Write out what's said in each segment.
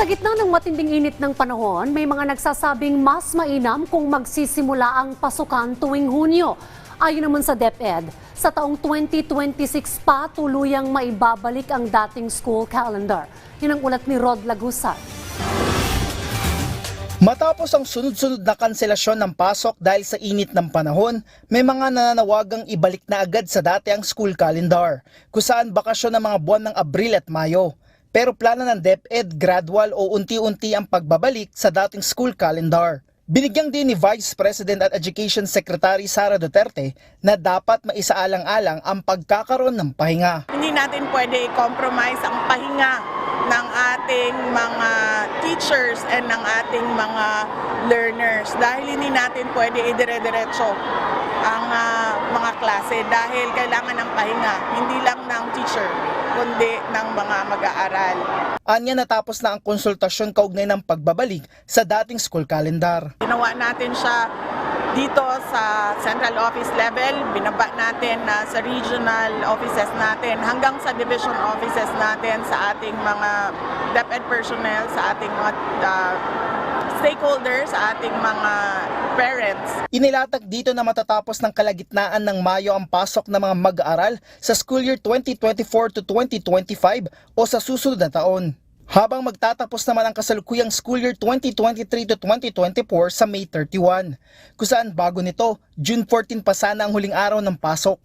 Sa gitna ng matinding init ng panahon, may mga nagsasabing mas mainam kung magsisimula ang pasukan tuwing Hunyo. Ayon naman sa DepEd, sa taong 2026 pa tuluyang maibabalik ang dating school calendar. Yun ang ulat ni Rod Lagusan. Matapos ang sunod-sunod na kanselasyon ng pasok dahil sa init ng panahon, may mga nananawagang ibalik na agad sa dati ang school calendar, kung bakasyon ng mga buwan ng Abril at Mayo. Pero plano ng DepEd gradual o unti-unti ang pagbabalik sa dating school calendar. Binigyang din ni Vice President at Education Secretary Sara Duterte na dapat maisaalang-alang ang pagkakaroon ng pahinga. Hindi natin pwede i-compromise ang pahinga ng ating mga teachers and ng ating mga learners dahil hindi natin pwede idire-diretso ang ah, mga klase dahil kailangan ng pahinga, hindi lang ng teacher kundi ng mga mag-aaral. Anya natapos na ang konsultasyon kaugnay ng pagbabalik sa dating school calendar. Ginawa natin siya dito sa central office level, binaba natin na sa regional offices natin hanggang sa division offices natin sa ating mga DepEd personnel, sa ating mga uh, stakeholders, sa ating mga parents. Inilatag dito na matatapos ng kalagitnaan ng Mayo ang pasok ng mga mag-aaral sa school year 2024 to 2025 o sa susunod na taon. Habang magtatapos naman ang kasalukuyang school year 2023 to 2024 sa May 31, kung saan bago nito, June 14 pa sana ang huling araw ng pasok.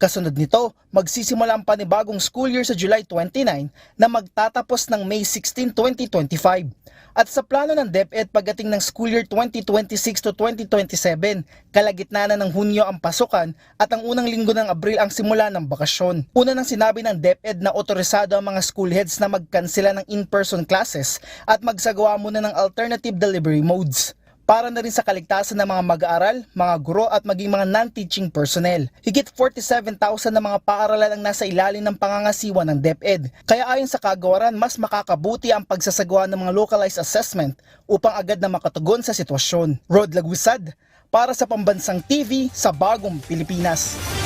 Kasunod nito, magsisimula ang panibagong school year sa July 29 na magtatapos ng May 16, 2025. At sa plano ng DepEd pagdating ng school year 2026 to 2027, kalagitnaan na ng Hunyo ang pasukan at ang unang linggo ng Abril ang simula ng bakasyon. Una nang sinabi ng DepEd na otorisado ang mga school heads na magkansela ng in-person classes at magsagawa muna ng alternative delivery modes para na rin sa kaligtasan ng mga mag-aaral, mga guro at maging mga non-teaching personnel. Higit 47,000 na mga paaralan ang nasa ilalim ng pangangasiwa ng DepEd. Kaya ayon sa kagawaran, mas makakabuti ang pagsasagawa ng mga localized assessment upang agad na makatugon sa sitwasyon. Rod Lagusad, para sa Pambansang TV sa Bagong Pilipinas.